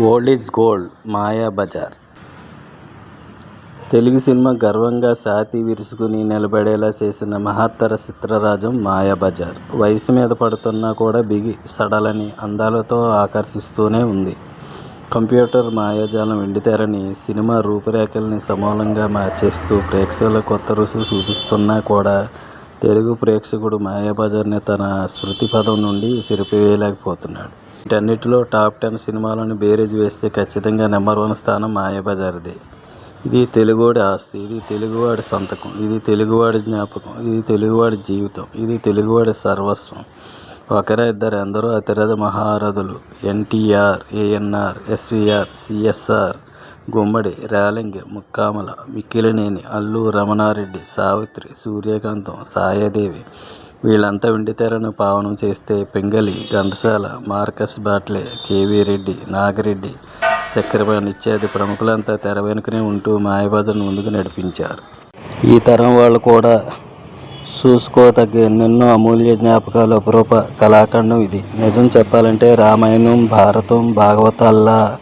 Old is gold Mayabazar Telugu cinema గర్వంగా సాతి విరుసుకుని నిలబడేలా చేసిన మహత్తర చిత్రరాజం మాయాబజార్ వయసు మీద పడుతున్నా కూడా బిగి సడలని అందాలతో ఆకర్షిస్తూనే ఉంది. కంప్యూటర్ మాయాజాలం వెండితెరని సినిమా రూపురేఖల్ని సమూలంగా మార్చేస్తూ ప్రేక్షకుల కొత్త రుసులు చూపిస్తున్నా కూడా తెలుగు ప్రేక్షకుడు మాయాబజార్ని తన శృతి పదం నుండి సిరిపివేయలేకపోతున్నాడు వీటన్నిటిలో టాప్ టెన్ సినిమాలను బేరేజ్ వేస్తే ఖచ్చితంగా నెంబర్ వన్ స్థానం మాయబజార్ది. ఇది తెలుగువాడి ఆస్తి ఇది తెలుగువాడి సంతకం ఇది తెలుగువాడి జ్ఞాపకం ఇది తెలుగువాడి జీవితం ఇది తెలుగువాడి సర్వస్వం. ఒకరే ఇద్దరు ఎందరో అతిరథ మహారథులు. ఎన్టీఆర్ ఏఎన్ఆర్ ఎస్విఆర్ సిఎస్ఆర్ గుమ్మడి రేలంగి ముక్కామల మిక్కిలినేని అల్లు రమణారెడ్డి సావిత్రి సూర్యకాంతం సాయాదేవి వీళ్ళంతా వెండితెరను పావనం చేస్తే పింగళి ఘంటసాల మార్కస్ బాట్లే కేవీ రెడ్డి నాగిరెడ్డి చక్రపాణి ఇత్యాది ప్రముఖులంతా తెర వెనుకనే ఉంటూ మాయబజార్ను ముందుకు నడిపించారు. ఈ తరం వాళ్ళు కూడా చూసుకోదగ్గ ఎన్నెన్నో అమూల్య జ్ఞాపకాలు అపురూప కళాఖండం ఇది. నిజం చెప్పాలంటే రామాయణం భారతం భాగవతాల్లా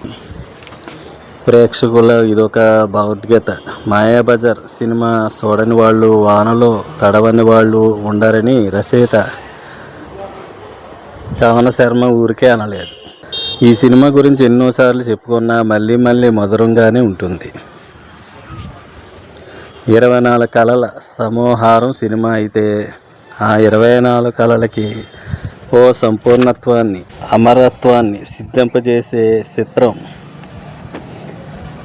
ప్రేక్షకుల ఇదొక భగవద్గీత. మాయాబజార్ సినిమా చూడని వాళ్ళు వానలో తడవని వాళ్ళు ఉండరని రచయిత కవన శర్మ ఊరికే అనలేదు. ఈ సినిమా గురించి ఎన్నోసార్లు చెప్పుకున్నా మళ్ళీ మళ్ళీ మధురంగానే ఉంటుంది. ఇరవై నాలుగు కళల సమూహారం సినిమా అయితే ఆ ఇరవై నాలుగు కళలకి ఓ సంపూర్ణత్వాన్ని అమరత్వాన్ని సిద్ధింపజేసే చిత్రం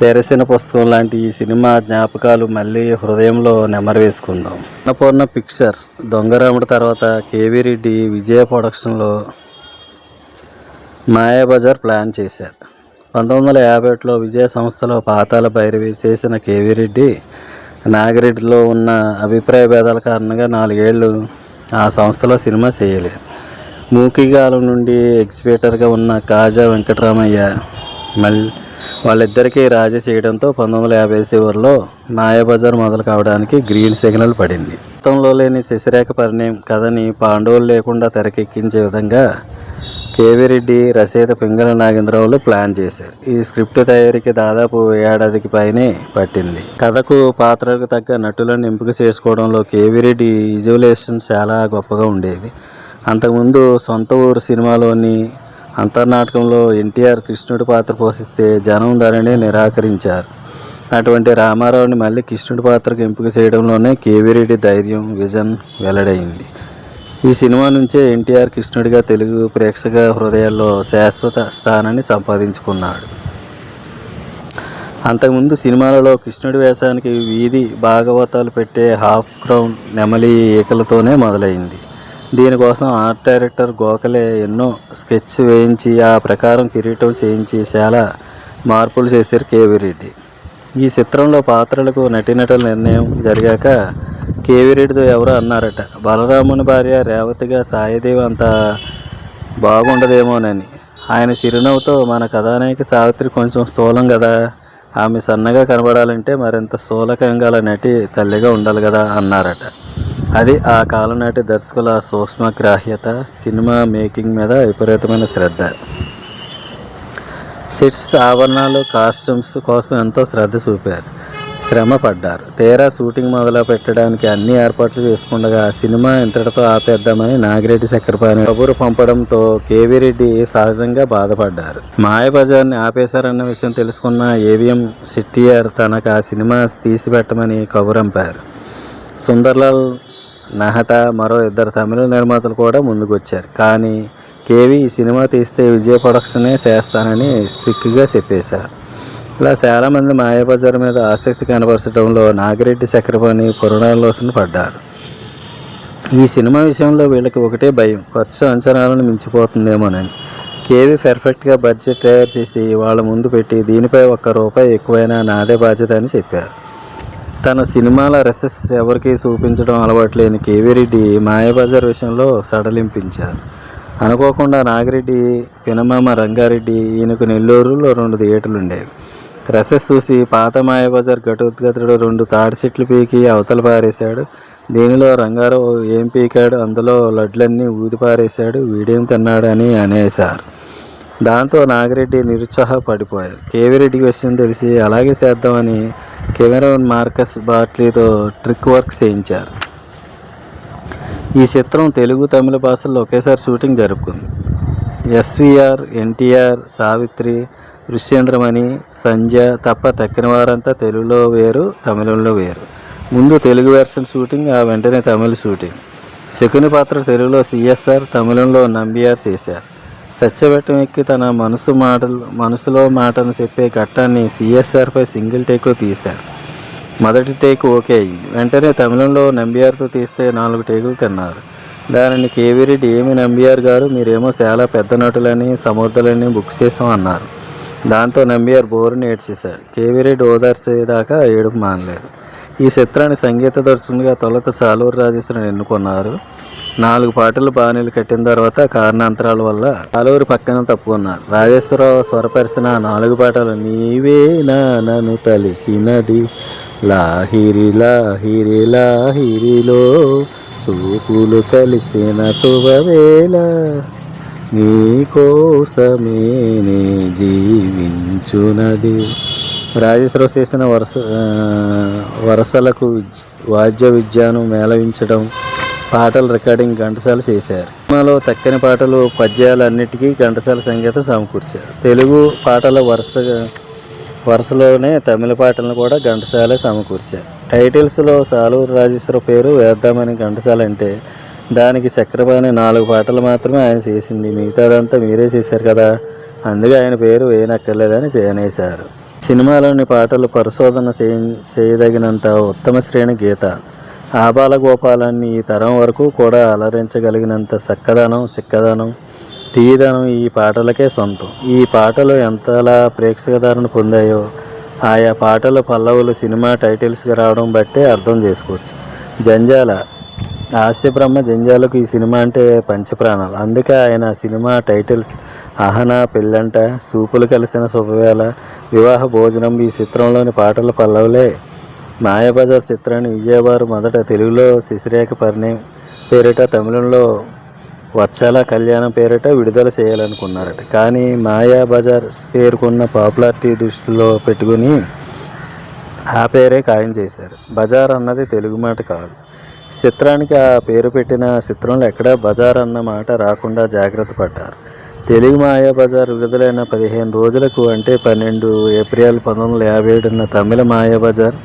తెరసిన పుస్తకం లాంటి ఈ సినిమా జ్ఞాపకాలు మళ్ళీ హృదయంలో నెమరు వేసుకుందాం. అన్నపూర్ణ పిక్చర్స్ దొంగరాముడు తర్వాత కేవీ రెడ్డి విజయ ప్రొడక్షన్లో మాయాబజార్ ప్లాన్ చేశారు. పంతొమ్మిది వందల యాభై ఒకటిలో విజయ సంస్థలో పాతాల భైరవి చేసిన కేవీ రెడ్డి నాగిరెడ్డిలో ఉన్న అభిప్రాయ భేదాల కారణంగా నాలుగేళ్ళు ఆ సంస్థలో సినిమా చేయలేదు. మూకిగాలం నుండి ఎగ్జిబిటర్గా ఉన్న కాజా వెంకటరామయ్య మళ్ళీ వాళ్ళిద్దరికీ రాజీ చేయడంతో పంతొమ్మిది వందల యాభై చివరిలో మాయాబజార్ మొదలు కావడానికి గ్రీన్ సిగ్నల్ పడింది. మొత్తంలో లేని శశిరేఖ పరిణయం కథని పాండవులు లేకుండా తెరకెక్కించే విధంగా కేవీ రెడ్డి రచయిత పింగళ నాగేంద్రరావులు ప్లాన్ చేశారు. ఈ స్క్రిప్ట్ తయారీకి దాదాపు ఏడాదికి పైనే పట్టింది. కథకు పాత్రకు తగ్గ నటులను ఎంపిక చేసుకోవడంలో కేవీ రెడ్డి విజువలేషన్ చాలా గొప్పగా ఉండేది. అంతకుముందు సొంత ఊరు సినిమాలోని అంతర్నాటకంలో ఎన్టీఆర్ కృష్ణుడి పాత్ర పోషిస్తే జనం దానిని నిరాకరించారు. అటువంటి రామారావుని మళ్ళీ కృష్ణుడి పాత్రకు ఎంపిక చేయడంలోనే కేవీ రెడ్డి ధైర్యం విజన్ వెల్లడైంది. ఈ సినిమా నుంచే ఎన్టీఆర్ కృష్ణుడిగా తెలుగు ప్రేక్షక హృదయాల్లో శాశ్వత స్థానాన్ని సంపాదించుకున్నాడు. అంతకుముందు సినిమాలలో కృష్ణుడి వేషానికి వీధి భాగవతాలు పెట్టే హాఫ్ క్రౌన్ నెమలి ఈకలతోనే మొదలైంది. దీనికోసం ఆర్ట్ డైరెక్టర్ గోఖలే ఎన్నో స్కెచ్ వేయించి ఆ ప్రకారం కిరీటం చేయించి చాలా మార్పులు చేశారు కేవీ రెడ్డి. ఈ చిత్రంలో పాత్రలకు నటీనటుల నిర్ణయం జరిగాక కేవీ రెడ్డితో ఎవరో అన్నారట బలరాముని భార్య రేవతిగా సాయిదేవి అంత బాగుండదేమోనని. ఆయన చిరునవ్వుతో మన కథానాయక సావిత్రి కొంచెం స్థూలం కదా ఆమె సన్నగా కనబడాలంటే మరింత స్థూలకంగా నటి తల్లిగా ఉండాలి కదా అన్నారట. అది ఆ కాలం నాటి దర్శకుల సూక్ష్మగ్రాహ్యత సినిమా మేకింగ్ మీద విపరీతమైన శ్రద్ధ. సెట్స్ ఆభరణాలు కాస్ట్యూమ్స్ కోసం ఎంతో శ్రద్ధ చూపారు. శ్రమ పడ్డారు. తీరా షూటింగ్ మొదలు పెట్టడానికి అన్ని ఏర్పాట్లు చేసుకుండగా సినిమా ఇంతటితో ఆపేద్దామని నాగిరెడ్డి చక్రపాణి కబురు పంపడంతో కేవీ రెడ్డి సహజంగా బాధపడ్డారు. మాయబజార్ని ఆపేశారన్న విషయం తెలుసుకున్న ఏవిఎం సిట్టిఆర్ తనకు ఆ సినిమా తీసిపెట్టమని కబురంపారు. సుందర్లాల్ నహత మరో ఇద్దరు తమిళ నిర్మాతలు కూడా ముందుకొచ్చారు. కానీ కేవీ ఈ సినిమా తీస్తే విజయ ప్రొడక్షనే చేస్తానని స్ట్రిక్ట్గా చెప్పేశారు. ఇలా చాలామంది మాయాబజార్ మీద ఆసక్తి కనపరచడంలో నాగిరెడ్డి చక్రపాణి పురాణాల్లోసన పడ్డారు. ఈ సినిమా విషయంలో వీళ్ళకి ఒకటే భయం ఖర్చు అంచనాలను మించిపోతుందేమోనని. కేవీ పర్ఫెక్ట్గా బడ్జెట్ తయారు చేసి వాళ్ళ ముందు పెట్టి దీనిపై ఒక్క రూపాయి ఎక్కువైనా నాదే బాధ్యత అని చెప్పారు. తన సినిమాల రెసెస్ ఎవరికీ చూపించడం అలవాటు లేని మాయాబజార్ విషయంలో సడలింపించారు. అనుకోకుండా నాగిరెడ్డి పినమామ రంగారెడ్డి ఈయనకు నెల్లూరులో రెండు థియేటర్లు ఉండేవి రెసెస్ చూసి పాత మాయాబజార్ ఘటోద్గతుడు రెండు తాడి చెట్లు పీకి అవతల పారేశాడు. దీనిలో రంగారావు ఏం పీకాడు? అందులో లడ్లన్నీ ఊది పారేశాడు. వీడేం తిన్నాడు అని అనేశారు. దాంతో నాగిరెడ్డి నిరుత్సాహపడిపోయారు. కేవిరెడ్డికి విషయం తెలిసి అలాగే చేద్దామని కెమెరామెన్ మార్కస్ బాట్లీతో ట్రిక్ వర్క్ చేయించారు. ఈ చిత్రం తెలుగు తమిళ భాషల్లో ఒకేసారి షూటింగ్ జరుపుకుంది. ఎస్విఆర్ ఎన్టీఆర్ సావిత్రి ఋష్యేంద్రమణి సంజ తప్ప తక్కిన వారంతా తెలుగులో వేరు తమిళంలో వేరు. ముందు తెలుగు వెర్షన్ షూటింగ్ ఆ వెంటనే తమిళ షూటింగ్. శకుని పాత్ర తెలుగులో సిఎస్ఆర్ తమిళంలో నంబిఆర్ చేశారు. సత్యవెట్టం ఎక్కి తన మనసు మాటలు మనసులో మాటను చెప్పే ఘట్టాన్ని సిఎస్ఆర్పై సింగిల్ టేక్లో తీశారు. మొదటి టేక్ ఓకే అయింది వెంటనే తమిళంలో నంబియార్తో తీస్తే నాలుగు టేకులు తిన్నారు. దానిని కేవీ రెడ్డి ఏమి నంబియార్ గారు మీరేమో చాలా పెద్ద నటులని సమర్థులని బుక్ చేసాం అన్నారు. దాంతో నంబియార్ బోరుని ఏడ్చేశాడు. కేవీ రెడ్డి ఓదార్చేదాకా ఏడుపు మానలేదు. ఈ చిత్రాన్ని సంగీత దర్శకునిగా తొలత సాలూరు రాజేశ్వరిని ఎన్నుకున్నారు. నాలుగు పాటలు బాణీలు కట్టిన తర్వాత కారణాంతరాల వల్ల సాలూరు పక్కన తప్పుకున్నారు. రాజేశ్వరరావు స్వరపరిచిన నాలుగు పాటలు నీవే నా నన్ను తలిసినది. లాహిరి లాహిరి లాహిరిలో చూపులు కలిసిన శుభవేళ నీకోసమే నే జీవించునది. రాజేశ్వరరావు చేసిన వరుస వరసలకు వాద్య విద్యను మేళవించడం పాటల రికార్డింగ్ ఘంటసాల చేశారు. సినిమాలో తక్కని పాటలు పద్యాలు అన్నిటికీ ఘంటసాల సంగీతం సమకూర్చారు. తెలుగు పాటల వరుసగా వరుసలోనే తమిళ పాటలను కూడా ఘంటసాలే సమకూర్చారు. టైటిల్స్లో సాలూరు రాజేశ్వర పేరు వేద్దామని ఘంటసాల అంటే దానికి చక్రపాణి నాలుగు పాటలు మాత్రమే ఆయన చేసింది. మిగతాదంతా మీరే చేశారు కదా? అందుకే ఆయన పేరు వేయనక్కర్లేదని చేయనేశారు సినిమాలోని పాటలు పరిశోధన చేయ చేయదగినంత ఉత్తమ శ్రేణి గీతాలు. ఆబాల గోపాలాన్ని ఈ తరం వరకు కూడా అలరించగలిగినంత చక్కదనం సిక్కదనం తీయదనం ఈ పాటలకే సొంతం. ఈ పాటలు ఎంతలా ప్రేక్షకధారణ పొందాయో ఆయా పాటల పల్లవులు సినిమా టైటిల్స్గా రావడం బట్టే అర్థం చేసుకోవచ్చు. జంజాల హాస్యబ్రహ్మ జంజాలకు ఈ సినిమా అంటే పంచప్రాణాలు. అందుకే ఆయన సినిమా టైటిల్స్ అహన పెళ్ళంట సూపులు కలిసిన శుభవేళ వివాహ భోజనం ఈ చిత్రంలోని పాటల పల్లవులే మాయాబజార్ చిత్రాన్ని విజయవారు మొదట తెలుగులో శిశిరేఖ పరిణయం పేరిట తమిళంలో వచ్చాల కళ్యాణం పేరిట విడుదల చేయాలనుకున్నారట. కానీ మాయాబజార్ పేరుకున్న పాపులారిటీ దృష్టిలో పెట్టుకుని ఆ పేరే ఖాయం చేశారు. బజార్ అన్నది తెలుగు మాట కాదు. చిత్రానికి ఆ పేరు పెట్టిన చిత్రంలో ఎక్కడా బజార్ అన్న మాట రాకుండా జాగ్రత్త పడ్డారు. తెలుగు మాయా బజార్ విడుదలైన పదిహేను రోజులకు అంటే పన్నెండు ఏప్రిల్ పంతొమ్మిది వందల యాభై ఏడున తమిళ మాయా బజార్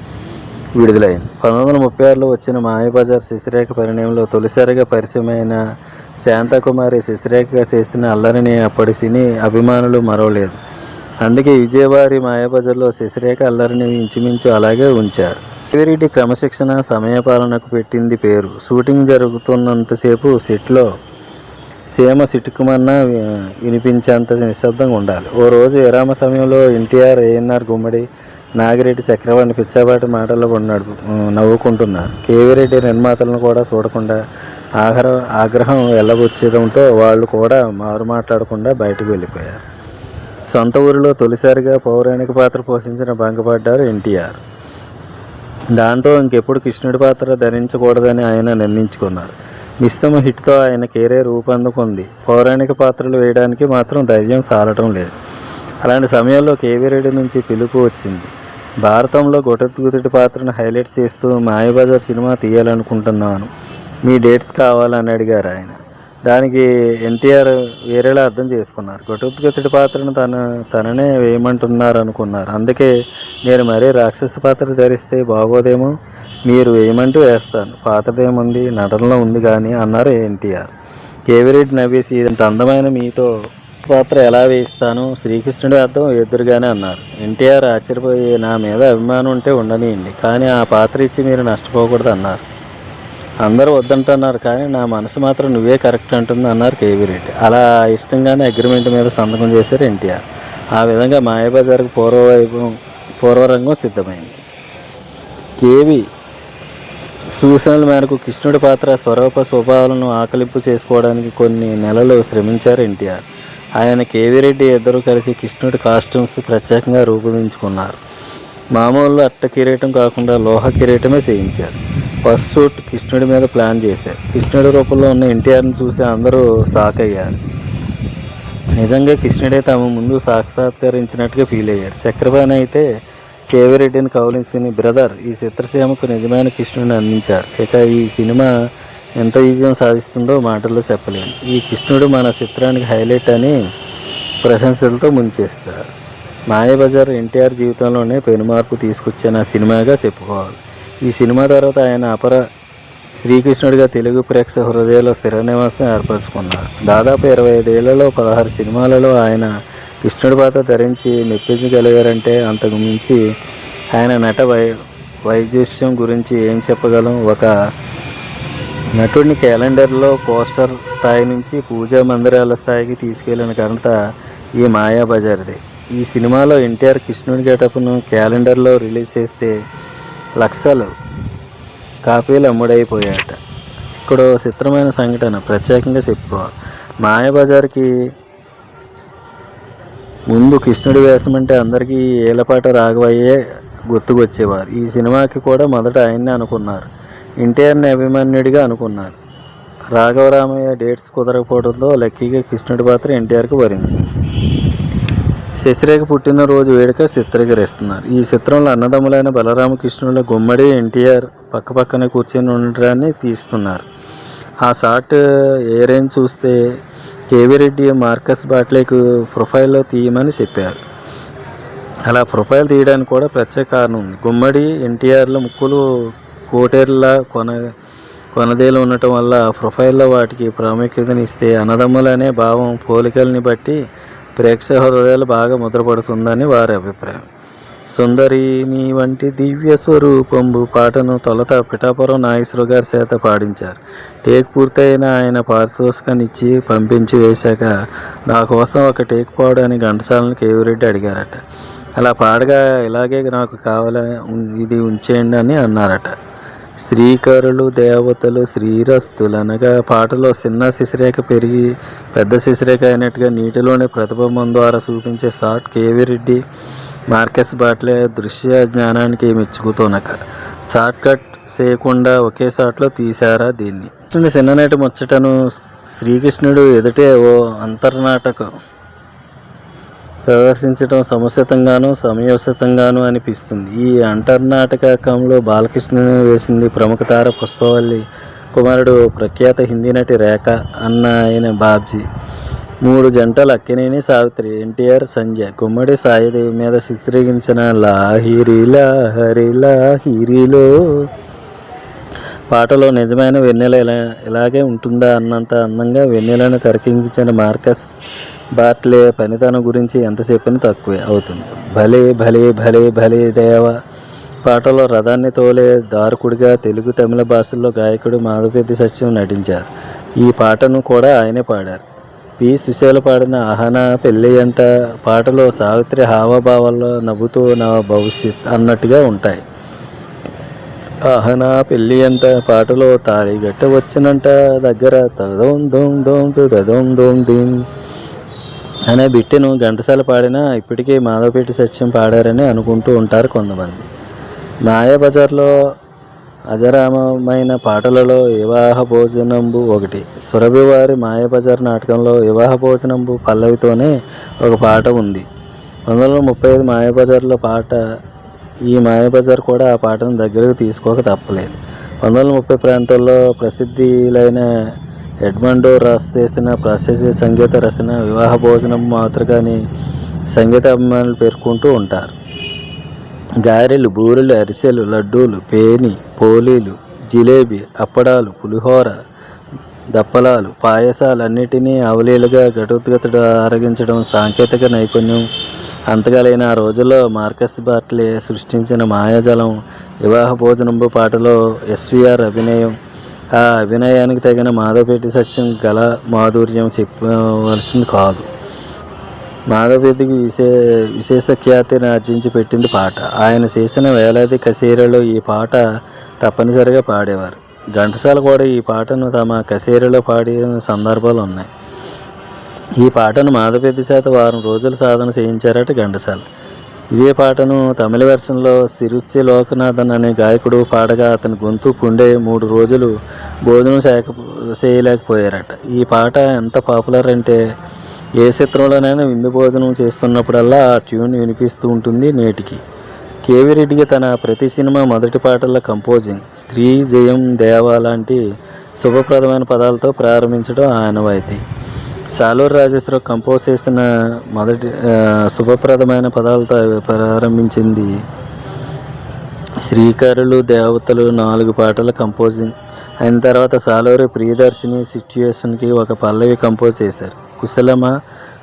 విడుదలైంది. పంతొమ్మిది వందల ముప్పై ఆరులో వచ్చిన మాయబజార్ శశిరేఖ పరిణయంలో తొలిసారిగా పరిచయమైన శాంతకుమారి శశిరేఖగా చేసిన అల్లరిని అప్పటి సినీ అభిమానులు మరవలేదు. అందుకే విజయవారి మాయాబజార్లో శశిరేఖ అల్లరిని ఇంచుమించు అలాగే ఉంచారు. కేవిరెడ్డి క్రమశిక్షణ సమయపాలనకు పెట్టింది పేరు. షూటింగ్ జరుగుతున్నంతసేపు సెట్లో సీమ సిటుకుమన్నా వి- వినిపించేంత నిశ్శబ్దంగా ఉండాలి. ఓ రోజు విరామ సమయంలో ఎన్టీఆర్ ఏఎన్ఆర్ గుమ్మడి నాగిరెడ్డి చక్రవాణి పిచ్చాపాటి మాటల్లో ఉన్నాడు నవ్వుకుంటున్నారు. కేవీరెడ్డి నిర్మాతలను కూడా చూడకుండా ఆగ్ర ఆగ్రహం వెళ్ళబుచ్చడంతో వాళ్ళు కూడా మారు మాట్లాడకుండా బయటకు వెళ్ళిపోయారు. సొంత ఊరిలో తొలిసారిగా పౌరాణిక పాత్ర పోషించిన భంగపడ్డారు ఎన్టీఆర్. దాంతో ఇంకెప్పుడు కృష్ణుడి పాత్ర ధరించకూడదని ఆయన నిర్ణయించుకున్నారు. మిశ్రమ హిట్తో ఆయన కెరీర్ రూపొందుకుంది. పౌరాణిక పాత్రలు వేయడానికి మాత్రం ధైర్యం సాలటం లేదు. అలాంటి సమయంలో కేవీ రెడ్డి నుంచి పిలుపు వచ్చింది. భారతంలో గుటద్గుతుడి పాత్రను హైలైట్ చేస్తూ మాయబజార్ సినిమా తీయాలనుకుంటున్నాను. మీ డేట్స్ కావాలని అడిగారు ఆయన. దానికి ఎన్టీఆర్ వేరేలా అర్థం చేసుకున్నారు. ఘటోద్గతుడి పాత్రను తన తననే వేయమంటున్నారు అనుకున్నారు అందుకే నేను మరీ రాక్షస పాత్ర ధరిస్తే బాగోదేమో? మీరు వేయమంటూ వేస్తాను. పాత్రదేముంది నటనలో ఉంది కానీ అన్నారు ఎన్టీఆర్. కేవిరెడ్డి నవ్వేసి ఇంత అందమైన మీతో పాత్ర ఎలా వేయిస్తాను శ్రీకృష్ణుడి అర్థం ఎదురుగానే అన్నారు. ఎన్టీఆర్ ఆశ్చర్యపోయి నా మీద అభిమానం ఉంటే ఉండనియండి కానీ ఆ పాత్ర ఇచ్చి మీరు నష్టపోకూడదు అన్నారు. అందరూ వద్దంటున్నారు కానీ నా మనసు మాత్రం నువ్వే కరెక్ట్ అంటుంది అన్నారు కేవీ రెడ్డి. అలా ఇష్టంగానే అగ్రిమెంట్ మీద సంతకం చేశారు ఎన్టీఆర్. ఆ విధంగా మాయాబజార్కు పూర్వవైభవం పూర్వరంగం సిద్ధమైంది. కేవి సూచనల మేరకు కృష్ణుడి పాత్ర స్వరూప స్వభావాలను ఆకలింపు చేసుకోవడానికి కొన్ని నెలలు శ్రమించారు ఎన్టీఆర్. ఆయన కేవీ రెడ్డి ఇద్దరు కలిసి కృష్ణుడి కాస్ట్యూమ్స్ ప్రత్యేకంగా రూపొందించుకున్నారు. మామూలు అట్ట కిరీటం కాకుండా లోహ కిరీటమే చేయించారు. ఫస్ట్ షూట్ కృష్ణుడి మీద ప్లాన్ చేశారు. కృష్ణుడి రూపంలో ఉన్న ఎన్టీఆర్ని చూసి అందరూ షాక్ అయ్యారు నిజంగా కృష్ణుడే తమ ముందు సాక్షాత్కరించినట్టుగా ఫీల్ అయ్యారు. చక్రపాణి అయితే కేవిరెడ్డిని కౌలించుకుని బ్రదర్ ఈ చిత్రసీమకు నిజమైన కృష్ణుడిని అందించారు. ఇక ఈ సినిమా ఎంత విజయం సాధిస్తుందో మాటల్లో చెప్పలేను. ఈ కృష్ణుడు మన చిత్రానికి హైలైట్ అని ప్రశంసలతో ముంచేస్తారు. మాయాబజార్ ఎన్టీఆర్ జీవితంలోనే పెనుమార్పు తీసుకొచ్చిన సినిమాగా చెప్పుకోవాలి. ఈ సినిమా తర్వాత ఆయన అపర శ్రీకృష్ణుడిగా తెలుగు ప్రేక్షక హృదయాల్లో స్థిర నివాసం ఏర్పరచుకున్నారు. దాదాపు ఇరవై ఐదేళ్ళలో పదహారు సినిమాలలో ఆయన కృష్ణుడి పాత్ర ధరించి మెప్పించగలిగారంటే అంతకు మించి ఆయన నట వై వైద్యస్యం గురించి ఏం చెప్పగలం? ఒక నటుడిని క్యాలెండర్లో పోస్టర్ స్థాయి నుంచి పూజా మందిరాల స్థాయికి తీసుకెళ్ళిన ఘనత ఈ మాయాబజార్ది ఈ సినిమాలో ఎన్టీఆర్ కృష్ణుడి గెటప్ను క్యాలెండర్లో రిలీజ్ చేస్తే లక్షలు కాపీలు అమ్ముడైపోయాట ఇక్కడ చిత్రమైన సంఘటన ప్రత్యేకంగా చెప్పుకోవాలి. మాయాబజార్కి ముందు కృష్ణుడి వేషం అంటే అందరికీ ఏలపాట రాఘవయ్యే గుర్తుకొచ్చేవారు. ఈ సినిమాకి కూడా మొదట ఆయన్నే అనుకున్నారు. ఎన్టీఆర్ని అభిమాన్యుడిగా అనుకున్నారు రాఘవరామయ్య డేట్స్ కుదరకపోవడంతో లక్కీగా కృష్ణుడి పాత్ర ఎన్టీఆర్కి వరించింది శశిరేఖ పుట్టినరోజు వేడుక చిత్రీకరిస్తున్నారు ఈ చిత్రంలో అన్నదమ్ములైన బలరామకృష్ణుల గుమ్మడి ఎన్టీఆర్ పక్కపక్కనే కూర్చొని ఉండడాన్ని తీస్తున్నారు. ఆ షాట్ ఏ రేంజ్ చూస్తే కేవీ రెడ్డి మార్కస్ బాట్లేకు ప్రొఫైల్లో తీయమని చెప్పారు. అలా ప్రొఫైల్ తీయడానికి కూడా ప్రత్యేక కారణం ఉంది. గుమ్మడి ఎన్టీఆర్లో ముక్కులు కోటేర్ల కొన కొనదేలు ఉండటం వల్ల ప్రొఫైల్లో వాటికి ప్రాముఖ్యతనిస్తే అన్నదమ్ములనే భావం పోలికల్ని బట్టి ప్రేక్షక హృదయాలు బాగా ముద్రపడుతుందని వారి అభిప్రాయం. సుందరిని వంటి దివ్య స్వరూపంబు పాటను తొలత పిఠాపురం నాగేశ్వర గారి చేత పాడించారు. టేక్ పూర్తయిన ఆయన పారితోషికాన్నిచ్చి పంపించి వేశాక నా కోసం ఒక టేక్ పాడని ఘంటసాలను కేవిరెడ్డి అడిగారట. అలా పాడగా ఇలాగే నాకు కావాల ఇది ఉంచేయండి అని అన్నారట. శ్రీకరులు దేవతలు శ్రీరస్తులు అనగా పాటలో చిన్న శిశిరేఖ పెరిగి పెద్ద శిశిరేఖ అయినట్టుగా నీటిలోని ప్రతిబింబం ద్వారా చూపించే షాట్ కేవిరెడ్డి మార్కెస్ బాట్లే దృశ్య జ్ఞానానికి మెచ్చుకుతోనక. షార్ట్ కట్ చేయకుండా ఒకే షాట్లో తీశారా దీన్ని? కృష్ణుడి చిన్ననాటి ముచ్చటను శ్రీకృష్ణుడు ఎదుటే ఓ అంతర్నాటకం. ప్రదర్శించడం సముచితంగాను సమయోచితంగాను అనిపిస్తుంది. ఈ అంటర్నాటకంలో బాలకృష్ణుని వేసింది ప్రముఖ తార పుష్పవల్లి. కుమారుడు ప్రఖ్యాత హిందీ నటి రేఖ అన్న ఆయన బాబ్జీ. మూడు జంటలు అక్కినేని సావిత్రి ఎన్టీఆర్ సంజయ్. గుమ్మడి సాయిదేవి మీద చిత్రీకరించిన లాహిరి లాహరి లాహిరిలో పాటలో నిజమైన వెన్నెల ఇలా ఇలాగే ఉంటుందా అన్నంత అందంగా వెన్నెలను తెరకెక్కించిన మార్కస్ బాట్లే పనితనం గురించి ఎంత చెప్పినా తక్కువే అవుతుంది. భలే భలే భలే భలే దేవ. పాటలో రథాన్ని తోలే దారుకుడిగా తెలుగు తమిళ భాషల్లో గాయకుడు మాధవపెద్ది సత్యం నటించారు. ఈ పాటను కూడా ఆయనే పాడారు. పి. సుశీల పాడిన అహన పెళ్ళి అంట పాటలో సావిత్రి హావభావాల్లో నవ్వుతూ నా భవిష్యత్ అన్నట్టుగా ఉంటాయి. అహనా పెళ్ళి అంట పాటలో తాళి గట్ట వచ్చినంట దగ్గర తదోం దోం దోం తదోం దోం దీం. అనే బిట్టెను ఘంటసాల పాడినా ఇప్పటికీ మాధవపేట సత్యం పాడారని అనుకుంటూ ఉంటారు కొంతమంది. మాయాబజార్లో అజరామమైన పాటలలో వివాహ భోజనంబు ఒకటి. సురభివారి మాయాబజార్ నాటకంలో వివాహ భోజనంబు పల్లవితోనే ఒక పాట ఉంది. వందల ముప్పై ఐదు మాయాబజార్లో పాట ఈ మాయాబజార్ కూడా ఆ పాటను దగ్గరకు తీసుకోక తప్పలేదు. పంతొమ్మిది వందల ముప్పై ప్రాంతాల్లో ప్రసిద్ధిలైన ఎడ్మండో రాస్ చేసిన ప్రాచ్య సంగీత రచన వివాహ భోజనం మాతృకని సంగీత అభిమానులు పేర్కొంటూ ఉంటారు. గారెలు బూరెలు అరిసెలు లడ్డూలు పేని పోలీలు జిలేబీ అప్పడాలు పులిహోర దప్పలాలు పాయసాలు అన్నిటినీ అవలీలుగా ఘటోద్గతుడు ఆరగించడం సాంకేతిక నైపుణ్యం. అంతగాలైన ఆ రోజుల్లో మార్కస్ బార్ట్లే సృష్టించిన మాయాజలం వివాహ భోజనంబు పాటలో ఎస్విఆర్ అభినయం ఆ అభినయానికి తగిన మాధవపేటి సత్యం గల మాధుర్యం చెప్పవలసింది కాదు. మాధవపేటికి విశే విశేష ఖ్యాతిని ఆర్జించి పెట్టింది పాట. ఆయన చేసిన వేలాది కసేరలో ఈ పాట తప్పనిసరిగా పాడేవారు. ఘంటసాల కూడా ఈ పాటను తమ కచేరీలో పాడిన సందర్భాలు ఉన్నాయి. ఈ పాటను మాధవపేది చేత వారం రోజులు సాధన చేయించారట ఘంటసాల. ఇదే పాటను తమిళ వెర్షన్లో సిరుచి లోకనాథన్ అనే గాయకుడు పాడగా అతని గొంతు పుండే మూడు రోజులు భోజనం చేయక చేయలేకపోయారట. ఈ పాట ఎంత పాపులర్ అంటే ఏ చిత్రంలోనైనా విందు భోజనం చేస్తున్నప్పుడల్లా ఆ ట్యూన్ వినిపిస్తూ ఉంటుంది నేటికి. కేవి రెడ్డికి తన ప్రతి సినిమా మొదటి పాటల కంపోజింగ్. స్త్రీ జయం దేవ లాంటి శుభప్రదమైన పదాలతో ప్రారంభించడం ఆయన ఆనవాయితీ. సాలూరు రాజేశ్వరరావు కంపోజ్ చేసిన మొదటి శుభప్రదమైన పదాలతో ప్రారంభించింది. శ్రీకారులు దేవతలు నాలుగు పాటల కంపోజింగ్. అయిన తర్వాత సాలూరి ప్రియదర్శిని సిట్యుయేషన్కి ఒక పల్లవి కంపోజ్ చేశారు. కుశలమ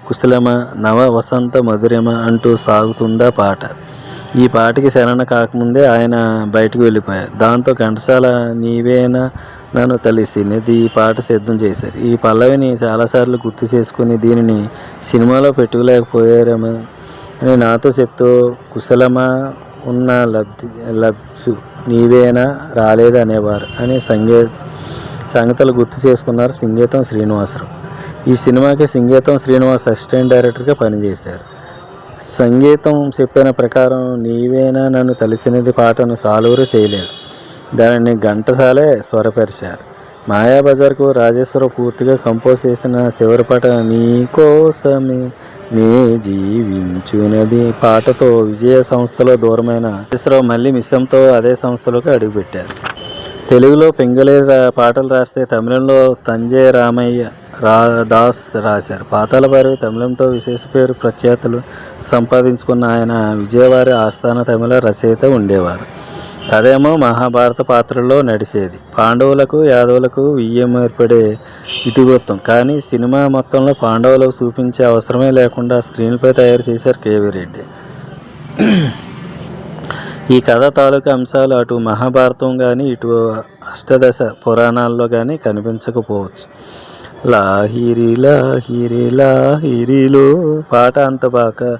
కుశలమ నవ వసంత మధురమ అంటూ సాగుతుందా పాట. ఈ పాటకి శరణ కాకముందే ఆయన బయటకు వెళ్ళిపోయారు. దాంతో ఘంటసాల నీవేనా నన్ను తెలిసినది ఈ పాట సిద్ధం చేశారు. ఈ పల్లవిని చాలాసార్లు గుర్తు చేసుకుని దీనిని సినిమాలో పెట్టుకోలేకపోయారేమో అని నాతో చెప్తూ కుశలమా ఉన్న లబ్ధి లబ్ధు నీవేనా రాలేదు అనేవారు అని సంగీ సంగతులు గుర్తు చేసుకున్నారు సింగీతం శ్రీనివాసరావు. ఈ సినిమాకి సింగీతం శ్రీనివాస్ అసిస్టెంట్ డైరెక్టర్గా పనిచేశారు. సంగీతం చెప్పిన ప్రకారం నీవేనా నన్ను తలిసినది పాటను సాలూరు చేయలేదు. దానిని ఘంటసాలే స్వరపరిచారు. మాయాబజార్కు రాజేశ్వర పూర్తిగా కంపోజ్ చేసిన చివరి పాట నీ కోసమే నే జీవించునది. పాటతో విజయ సంస్థలో దూరమైన రాజేశ్వరరావు మళ్ళీ మిస్సంతో అదే సంస్థలోకి అడుగుపెట్టారు. తెలుగులో పింగళి రా- పాటలు రాస్తే తమిళంలో తంజే రామయ్య రా దాస్ రాశారు. పాతాల భైరవి తమిళంతో విశేష పేరు ప్రఖ్యాతులు సంపాదించుకున్న ఆయన విజయవారి ఆస్థాన తమిళ రచయిత ఉండేవారు. కథేమో మహాభారత పాత్రలో నడిచేది పాండవులకు యాదవులకు వియ్యం ఏర్పడే ఇతివృత్తం. కానీ సినిమా మొత్తంలో పాండవులకు చూపించే అవసరమే లేకుండా స్క్రీన్పై తయారు చేశారు కేవీ రెడ్డి. ఈ కథ తాలూకా అంశాలు అటు మహాభారతం కానీ ఇటు అష్టదశ పురాణాల్లో కానీ కనిపించకపోవచ్చు. లాహిరి లాహిరి లాహిరిలో పాట అంత బాగా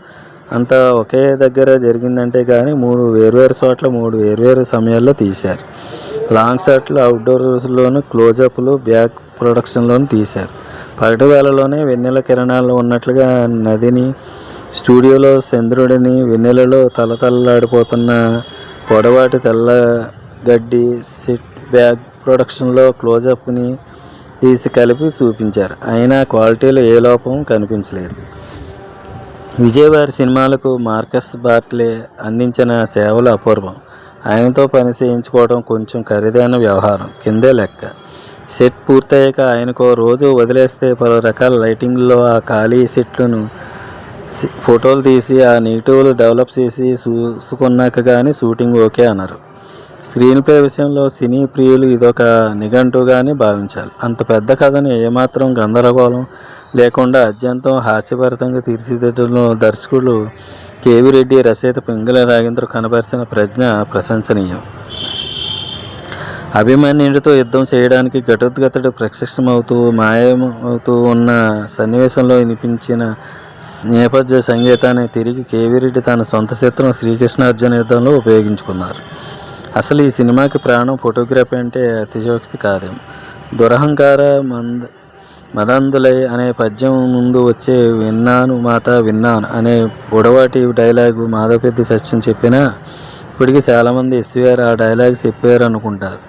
అంతా ఒకే దగ్గర జరిగిందంటే కానీ మూడు వేరువేరు చోట్ల మూడు వేరువేరు సమయాల్లో తీశారు. లాంగ్ షాట్లు అవుట్డోర్స్లోను క్లోజప్లు బ్యాక్ ప్రొడక్షన్లోను తీశారు. పగటి వేళలోనే వెన్నెల కిరణాలు ఉన్నట్లుగా నదిని స్టూడియోలో చంద్రుడిని వెన్నెలలో తలతల్లాడిపోతున్న పొడవాటి తెల్ల గడ్డి సిట్ బ్యాగ్ ప్రొడక్షన్లో క్లోజప్ని తీసి కలిపి చూపించారు. అయినా క్వాలిటీలో ఏ లోపం కనిపించలేదు. విజయవారి సినిమాలకు మార్కస్ బార్ట్లే అందించిన సేవలు అపూర్వం. ఆయనతో పని చేయించుకోవడం కొంచెం ఖరీదైన వ్యవహారం. కిందే లెక్క. సెట్ పూర్తయ్యాక ఆయనకు రోజు వదిలేస్తే పలు రకాల లైటింగ్లో ఆ ఖాళీ సెట్లను ఫోటోలు తీసి ఆ నెగిటివ్లు డెవలప్ చేసి చూసుకున్నాక కానీ షూటింగ్ ఓకే అన్నారు. స్క్రీన్ ప్లే విషయంలో సినీ ప్రియులు ఇదొక నిఘంటుగానే భావించాలి. అంత పెద్ద కథను ఏమాత్రం గందరగోళం లేకుండా అత్యంతం హాస్యభరితంగా తీర్చిదిద్దడంలో దర్శకుడు కేవి రెడ్డి రచయిత పింగళ రాగేంద్ర కనబరిచిన ప్రజ్ఞ ప్రశంసనీయం. అభిమాన్యుడితో యుద్ధం చేయడానికి ఘటోద్గతుడు ప్రత్యక్షమవుతూ మాయమవుతూ ఉన్న సన్నివేశంలో వినిపించిన నేపథ్య సంగీతాన్ని తిరిగి కేవిరెడ్డి తన సొంత చిత్రం శ్రీకృష్ణార్జున యుద్ధంలో ఉపయోగించుకున్నారు. అసలు ఈ సినిమాకి ప్రాణం ఫోటోగ్రఫీ అంటే అతిశయోక్తి కాదేమో. దురహంకార మంద మదందులై అనే పద్యం ముందు వచ్చే విన్నాను మాత విన్నాను అనే పొడవాటి డైలాగు మాధవపెద్ది సత్యం చెప్పినా ఇప్పటికీ చాలామంది ఎస్వీఆర్ ఆ డైలాగ్ చెప్పారు అనుకుంటారు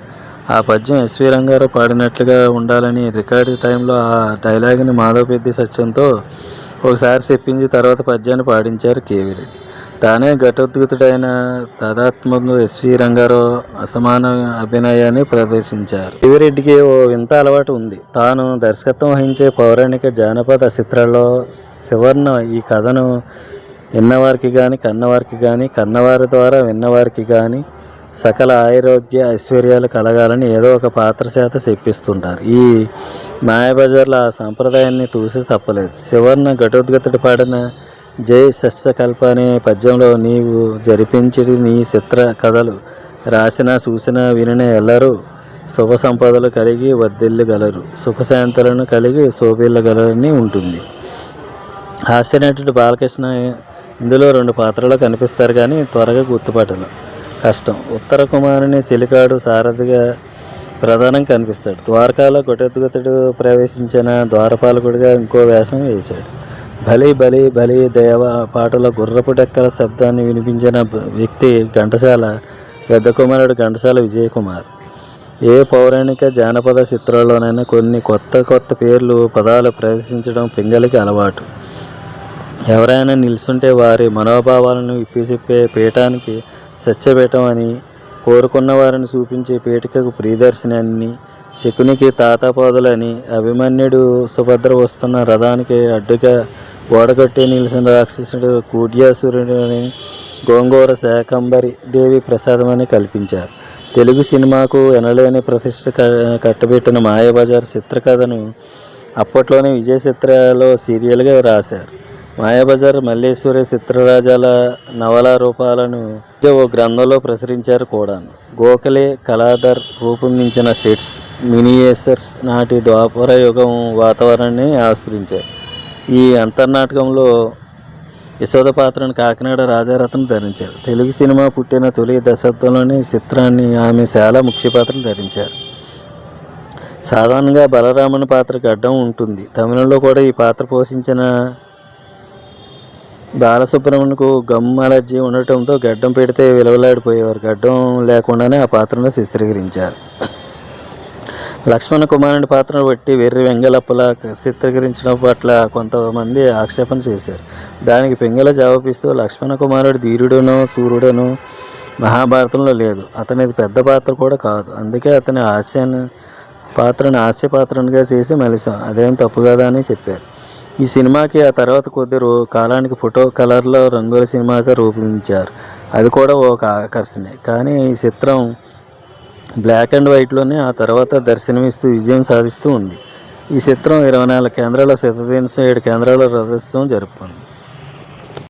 ఆ పద్యం ఎస్వి రంగారావు పాడినట్లుగా ఉండాలని రికార్డు టైంలో ఆ డైలాగ్ని మాధవపెద్ది సత్యంతో ఒకసారి చెప్పించి తర్వాత పద్యాన్ని పాడించారు కేవీరెడ్డి. తానే ఘటోద్గతుడైన తదాత్మకు ఎస్వి రంగారావు అసమాన అభినయాన్ని ప్రదర్శించారు. కేవిరెడ్డికి ఓ వింత అలవాటు ఉంది. తాను దర్శకత్వం వహించే పౌరాణిక జానపద చిత్రాల్లో శివర్ణ ఈ కథను విన్నవారికి కానీ కన్నవారికి కానీ కన్నవారి ద్వారా విన్నవారికి కానీ సకల ఆరోగ్య ఐశ్వర్యాలు కలగాలని ఏదో ఒక పాత్ర చేత చెప్పిస్తుంటారు. ఈ మాయాబజార్లో ఆ సంప్రదాయాన్ని తూసి తప్పలేదు. శివర్ణ ఘటోద్గతుడు పాడిన జై సస్యకల్ప అనే పద్యంలో నీవు జరిపించి నీ చిత్ర కథలు. రాసిన చూసిన వినిన ఎల్లరూ శుభ సంపదలు కలిగి వర్ధిల్లగలరు సుఖశాంతులను కలిగి శోభిల్లగలరని ఉంటుంది. హాస్యనటుడు బాలకృష్ణ ఇందులో రెండు పాత్రలు కనిపిస్తారు కానీ త్వరగా గుర్తుపట్టను కష్టం. ఉత్తర కుమారుని సిలికాడు సారథిగా ప్రధానం కనిపిస్తాడు. ద్వారకాలో ఘటోద్గతుడు ప్రవేశించిన ద్వారపాలకుడిగా ఇంకో వేషం వేశాడు. భలే భలే భలే దేవ పాటల గుర్రపు డెక్కల శబ్దాన్ని వినిపించిన వ్యక్తి ఘంటసాల పెద్ద కుమారుడు ఘంటసాల విజయకుమార్. ఏ పౌరాణిక జానపద చిత్రాల్లోనైనా కొన్ని కొత్త కొత్త పేర్లు పదాలు ప్రవేశించడం పింగళికి అలవాటు. ఎవరైనా నిల్చుంటే వారి మనోభావాలను విప్పిచెప్పే పీఠానికి సత్యపీఠం అని కోరుకున్న వారిని చూపించే పీఠికకు ప్రియదర్శిని అని శకునికి తాతాపాదులని అభిమన్యుడు సుభద్ర వస్తున్న రథానికి అడ్డుగా ఓడగట్టే నిలిచిన రాక్షసుడు కూడ్యాసురుడు అని గోంగూర శాకంబరి దేవి ప్రసాదమని కల్పించారు. తెలుగు సినిమాకు ఎనలేని ప్రతిష్ట కట్టబెట్టిన మాయాబజార్ చిత్రకథను అప్పట్లోనే విజయ చిత్రాలో సీరియల్గా రాశారు. మాయాబజార్ మల్లేశ్వరి చిత్రరాజాల నవల రూపాలను ఓ గ్రంథంలో ప్రచురించారు కూడా గోఖలే కళాధర్ రూపొందించిన సెట్స్ మినియేసర్స్ నాటి ద్వాపర యుగం వాతావరణాన్ని ఆవిష్కరించాయి. ఈ అంతర్నాటకంలో యశోద పాత్రను కాకినాడ రాజారత్నం ధరించారు. తెలుగు సినిమా పుట్టిన తొలి దశాబ్దంలోని చిత్రాన్ని ఆమె చాలా ముఖ్య పాత్రలు ధరించారు. సాధారణంగా బలరామన్ పాత్రకు అడ్డం ఉంటుంది. తమిళంలో కూడా ఈ పాత్ర పోషించిన బాలసుబ్రహ్మణ్యకు గమ్ అలర్జీ ఉండటంతో గడ్డం పెడితే విలవలాడిపోయేవారు. గడ్డం లేకుండానే ఆ పాత్రను చిత్రీకరించారు. లక్ష్మణ కుమారుని పాత్రను బట్టి వెర్రి వెంగళప్పలా చిత్రీకరించడం పట్ల కొంతమంది ఆక్షేపణ చేశారు. దానికి పింగళ జవాబిస్తూ లక్ష్మణ కుమారుడు ధీరుడునో సూర్యుడనో మహాభారతంలో లేదు. అతనిది పెద్ద పాత్ర కూడా కాదు. అందుకే అతని హాస్యాన్ని పాత్రను హాస్య పాత్రనుగా చేసి మలిసాం అదేం తప్పు కదా అని చెప్పారు. ఈ సినిమాకి ఆ తర్వాత కొద్ది రో కాలానికి ఫోటో కలర్లో రంగుల సినిమాగా రూపొందించారు. అది కూడా ఒక ఆకర్షణే. కానీ ఈ చిత్రం బ్లాక్ అండ్ వైట్లోనే ఆ తర్వాత దర్శనమిస్తూ విజయం సాధిస్తూ ఉంది. ఈ చిత్రం ఇరవై నాలుగు కేంద్రాల శతదినోత్సవం ఏడు కేంద్రాల రథోత్సవం జరుపుకుంది.